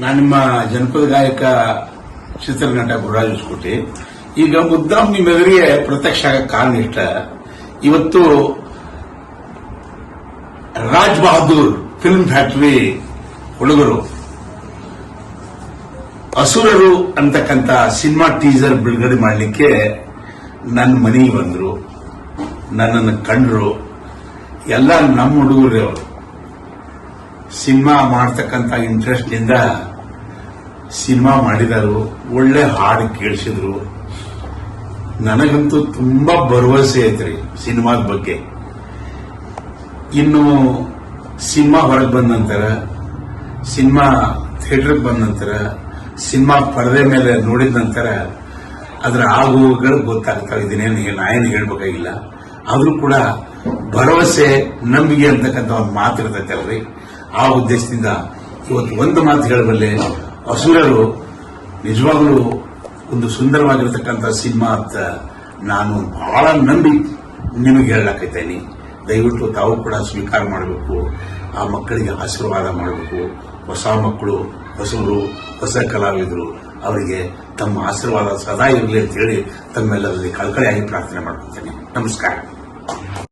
ನಾನು ನಿಮ್ಮ ಜನಪದ ಗಾಯಕ ಚಿತ್ರನಟ ಗುರುರಾಜ್ ಈಗ ಮುದ್ದಾಮ್ ನಿಮ್ಮ ಎದುರಿಗೆ ಪ್ರತ್ಯಕ್ಷ ಆಗಕ್ಕೆ ಕಾರಣ ಇಷ್ಟ. ಇವತ್ತು ರಾಜ್ ಬಹದ್ದೂರ್ ಫಿಲ್ಮ್ ಫ್ಯಾಕ್ಟರಿ ಹುಡುಗರು. ಅಸುರರು ಅಂತಕ್ಕಂಥ ಸಿನಿಮಾ ಟೀಸರ್ ಬಿಡುಗಡೆ ಮಾಡಲಿಕ್ಕೆ ನನ್ನ ಮನೆಗೆ ಬಂದರು. ನನ್ನನ್ನು ಕಂಡ್ರು. ಎಲ್ಲ ನಮ್ಮ ಹುಡುಗರೇ ಅವರು. ಸಿನಿಮಾ ಮಾಡ್ತಕ್ಕಂಥ ಇಂಟ್ರೆಸ್ಟ್ನಿಂದ ಸಿನಿಮಾ ಮಾಡಿದರು, ಒಳ್ಳೆ ಹಾಡು ಕೇಳಿಸಿದ್ರು. ನನಗಂತೂ ತುಂಬಾ ಭರವಸೆ ಐತ್ರಿ ಸಿನಿಮಾದ ಬಗ್ಗೆ. ಇನ್ನು ಸಿನಿಮಾ ಹೊರಗೆ ಬಂದ ನಂತರ, ಸಿನಿಮಾ ಥಿಯೇಟರ್ಗೆ ಬಂದ ನಂತರ, ಸಿನಿಮಾ ಪರದೆ ಮೇಲೆ ನೋಡಿದ ನಂತರ ಅದರ ಆಗುಗಳು ಗೊತ್ತಾಗ್ತಾವೆ ಇದನ್ನೇನು ಏನು ಹೇಳ್ಬೇಕಾಗಿಲ್ಲ. ಆದರೂ ಕೂಡ ಭರವಸೆ, ನಂಬಿಕೆ ಅಂತಕ್ಕಂಥ ಒಂದು ಮಾತಿರ್ತೈತೆ ಇರ್ತೈತಲ್ರಿ ಆ ಉದ್ದೇಶದಿಂದ ಇವತ್ತು ಒಂದು ಮಾತು ಹೇಳಬಲ್ಲೆ, ಅಸುರರು ನಿಜವಾಗ್ಲೂ ಒಂದು ಸುಂದರವಾಗಿರತಕ್ಕಂಥ ಸಿನಿಮಾ ಅಂತ ನಾನು ಬಹಳ ನಂಬಿ ನಿಮಗೆ ಹೇಳಲಾಕೈತೇನೆ. ದಯವಿಟ್ಟು ತಾವು ಕೂಡ ಸ್ವೀಕಾರ ಮಾಡಬೇಕು, ಆ ಮಕ್ಕಳಿಗೆ ಆಶೀರ್ವಾದ ಮಾಡಬೇಕು. ಹೊಸ ಮಕ್ಕಳು, ಹೊಸವರು, ಹೊಸ ಕಲಾವಿದರು, ಅವರಿಗೆ ತಮ್ಮ ಆಶೀರ್ವಾದ ಸದಾ ಇರಲಿ ಅಂತ ಹೇಳಿ ತಮ್ಮೆಲ್ಲರಲ್ಲಿ ಕಳಕಳಿಯಾಗಿ ಪ್ರಾರ್ಥನೆ ಮಾಡ್ಕೊತೇನೆ. ನಮಸ್ಕಾರ.